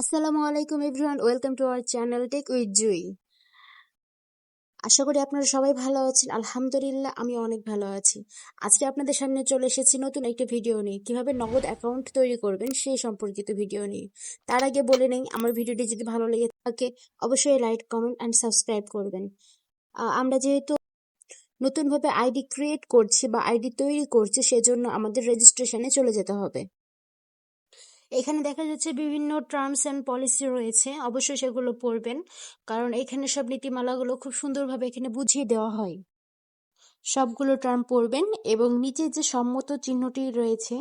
আসসালামু আলাইকুম everyone, welcome to our channel tech with Jui. আশা করি আপনারা সবাই ভালো আছেন, আলহামদুলিল্লাহ আমি অনেক ভালো আছি। আজকে আপনাদের সামনে চলে এসেছি নতুন একটা ভিডিও নিয়ে। কীভাবে নগদ অ্যাকাউন্ট তৈরি করবেন সেই সম্পর্কিত ভিডিও নিয়ে। তার আগে বলে নেই, আমার ভিডিওটি যদি ভালো লেগে থাকে, অবশ্যই লাইক, কমেন্ট অ্যান্ড সাবস্ক্রাইব করবেন। আমরা যেহেতু নতুনভাবে আইডি ক্রিয়েট করছি বা আইডি তৈরি করছি, সেজন্য আমাদের রেজিস্ট্রেশনে চলে যেতে হবে। এখানে দেখা যাচ্ছে বিভিন্ন টার্মস অ্যান্ড পলিসি রয়েছে, অবশ্যই সেগুলো পড়বেন। কারণ এখানে সব নীতিমালাগুলো খুব সুন্দরভাবে এখানে বুঝিয়ে দেওয়া হয়। সবগুলো টার্ম পড়বেন এবং নিচে যে সম্মত চিহ্নটি রয়েছে,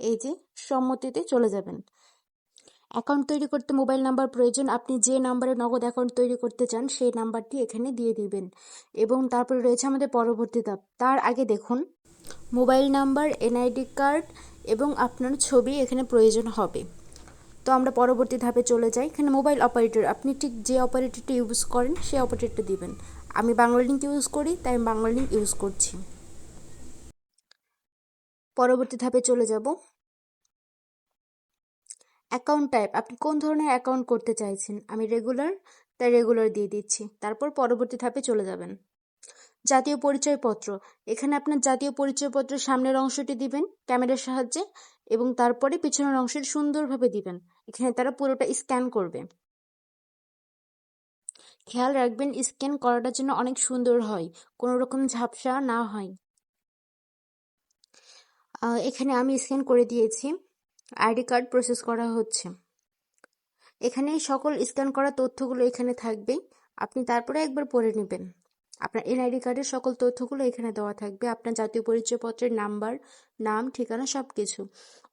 এই যে সম্মতিতে চলে যাবেন। অ্যাকাউন্ট তৈরি করতে মোবাইল নাম্বার প্রয়োজন, আপনি যে নাম্বারে নগদ অ্যাকাউন্ট তৈরি করতে চান, সেই নাম্বারটি এখানে দিয়ে দিবেন। এবং তারপরে রয়েছে আমাদের পরবর্তী ধাপ, তার আগে দেখুন মোবাইল নাম্বার এনআইডি কার্ড এবং আপনার ছবি এখানে প্রয়োজন হবে। তো আমরা পরবর্তী ধাপে চলে যাই। এখানে মোবাইল অপারেটর আপনি ঠিক যে অপারেটরটি ইউজ করেন, সেই অপারেটরটা দিবেন। আমি বাংলা লিঙ্ক ইউজ করি, তাই আমি বাংলা লিঙ্ক ইউজ করছি। পরবর্তী ধাপে চলে যাব। অ্যাকাউন্ট টাইপ আপনি কোন ধরনের অ্যাকাউন্ট করতে চাইছেন? আমি রেগুলার তাই রেগুলার দিয়ে দিচ্ছি। তারপর পরবর্তী ধাপে চলে যাবেন। জাতীয় পরিচয়পত্র। এখানে আপনার জাতীয় পরিচয়পত্রের সামনের অংশটি দিবেন ক্যামেরার সাহায্যে এবং তারপরে পিছনের অংশটি সুন্দরভাবে দিবেন। এখানে তারা পুরোটা স্ক্যান করবে। খেয়াল রাখবেন স্ক্যান করাটার জন্য অনেক সুন্দর হয়, কোনো রকম ঝাপসা না হয়। এখানে আমি স্ক্যান করে দিয়েছি। আইডি কার্ড প্রসেস করা হচ্ছে। এখানে সকল স্ক্যান করা তথ্যগুলো এখানে থাকবে। আপনি তারপরে একবার পড়ে নেবেন। আপনার এনআইডি কার্ডের সকল তথ্যগুলো এখানে দেওয়া থাকবে। আপনার জাতীয় পরিচয়পত্রের নাম্বার, নাম, ঠিকানা সব কিছু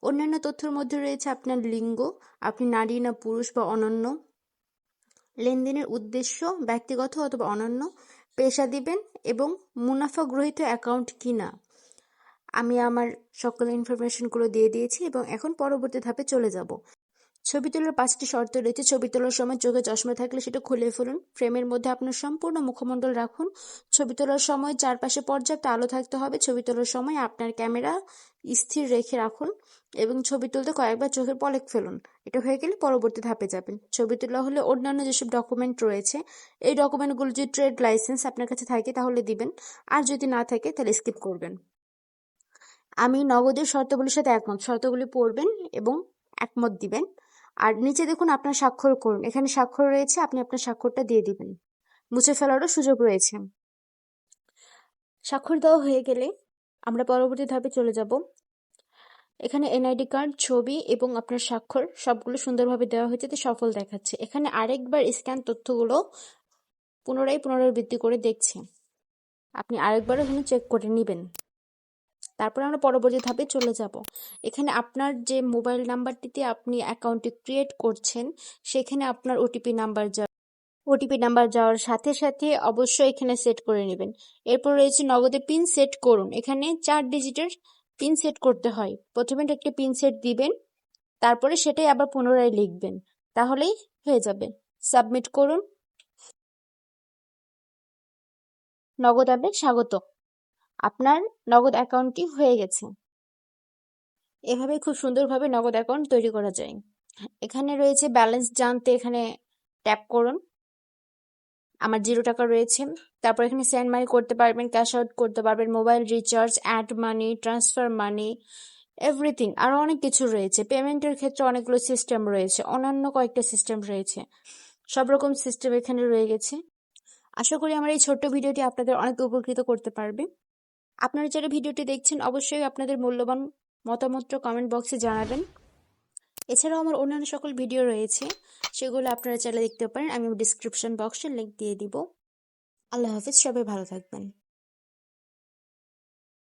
অন্যান্য তথ্যের মধ্যে রয়েছে আপনার লিঙ্গ, আপনি নারী না পুরুষ বা অনন্য। লেনদেনের উদ্দেশ্য, ব্যক্তিগত অথবা অনন্য। পেশা দিবেন এবং মুনাফা গ্রহীত অ্যাকাউন্ট কিনা। আমি আমার সকল ইনফরমেশনগুলো দিয়ে দিয়েছি এবং এখন পরবর্তী ধাপে চলে যাব। ছবি তোলার পাঁচটি শর্ত রয়েছে। ছবি তোলার সময় চোখে চশমা থাকলে সেটা খুলে ফেলুন। ফ্রেমের মধ্যে আপনার সম্পূর্ণ মুখমণ্ডল রাখুন। ছবি তোলার সময় চারপাশে পর্যাপ্ত আলো থাকতে হবে। ছবি তোলার সময় আপনার ক্যামেরা স্থির রেখে রাখুন এবং ছবি তুলতে কয়েকবার চোখের পলেক ফেলুন। এটা হয়ে গেলে পরবর্তী ধাপে যাবেন। ছবি তোলা হলে অন্যান্য যেসব ডকুমেন্ট রয়েছে, এই ডকুমেন্টগুলো যদি ট্রেড লাইসেন্স আপনার কাছে থাকে তাহলে দিবেন। আর যদি না থাকে তাহলে স্কিপ করবেন। আমি নগদের শর্তগুলির সাথে একমত। শর্তগুলি পড়বেন এবং একমত দিবেন। আর নিচে দেখুন আপনার স্বাক্ষর করুন। এখানে স্বাক্ষর রয়েছে, আপনি আপনার স্বাক্ষরটা দিয়ে দিবেন। মুছে ফেলারও সুযোগ রয়েছে। স্বাক্ষর দেওয়া হয়ে গেলে আমরা পরবর্তী ধাপে চলে যাব। এখানে এনআইডি কার্ড, ছবি এবং আপনার স্বাক্ষর সবগুলো সুন্দরভাবে দেওয়া হয়েছে সফল দেখাচ্ছে। এখানে আরেকবার স্ক্যান তথ্যগুলো পুনরায় পুনরাবৃত্তি করে দেখছে। আপনি আরেকবার এখানে চেক করে নেবেন। তারপর আমরা পরবর্তী ধাপে চলে যাব। এখানে আপনার যে মোবাইল নাম্বারটিতে আপনি অ্যাকাউন্টটি ক্রিয়েট করছেন, সেখানে আপনার ওটিপি নাম্বার যাবে ওটিপি নাম্বার যাওয়ার সাথে সাথে অবশ্যই এখানে সেট করে নেবেন। এরপর রয়েছে নগদে পিন সেট করুন। এখানে চার ডিজিটের পিন সেট করতে হয়। প্রথমে একটি পিন সেট দিবেন, তারপরে সেটাই আবার পুনরায় লিখবেন। তাহলেই হয়ে যাবে। সাবমিট করুন। নগদ অ্যাপে স্বাগত আপনার নগদ অ্যাকাউন্টটি হয়ে গেছে। এভাবে খুব সুন্দরভাবে নগদ অ্যাকাউন্ট তৈরি করা যায়। এখানে রয়েছে ব্যালেন্স জানতে এখানে ট্যাপ করুন। আমার জিরো টাকা রয়েছে। তারপর এখানে সেন্ড মানি করতে পারবেন, ক্যাশ আউট করতে পারবেন, mobile recharge, add money, transfer money, everything. আরও অনেক কিছু রয়েছে। পেমেন্টের ক্ষেত্রে অনেকগুলো সিস্টেম রয়েছে। অন্যান্য কয়েকটা সিস্টেম রয়েছে। সব রকম সিস্টেম এখানে রয়ে গেছে। আশা করি আমার এই ছোট্ট ভিডিওটি আপনাদের অনেক উপকৃত করতে পারবে। আপনারা যারা ভিডিওটি দেখছেন, অবশ্যই আপনাদের মূল্যবান মতামত কমেন্ট বক্সে জানাবেন। এছাড়াও আমার অন্যান্য সকল ভিডিও রয়েছে, সেগুলো আপনারা চাইলে দেখতে পারেন। আমি ডিসক্রিপশন বক্সে লিঙ্ক দিয়ে দিব। আল্লাহ হাফিজ, সবাই ভালো থাকবেন।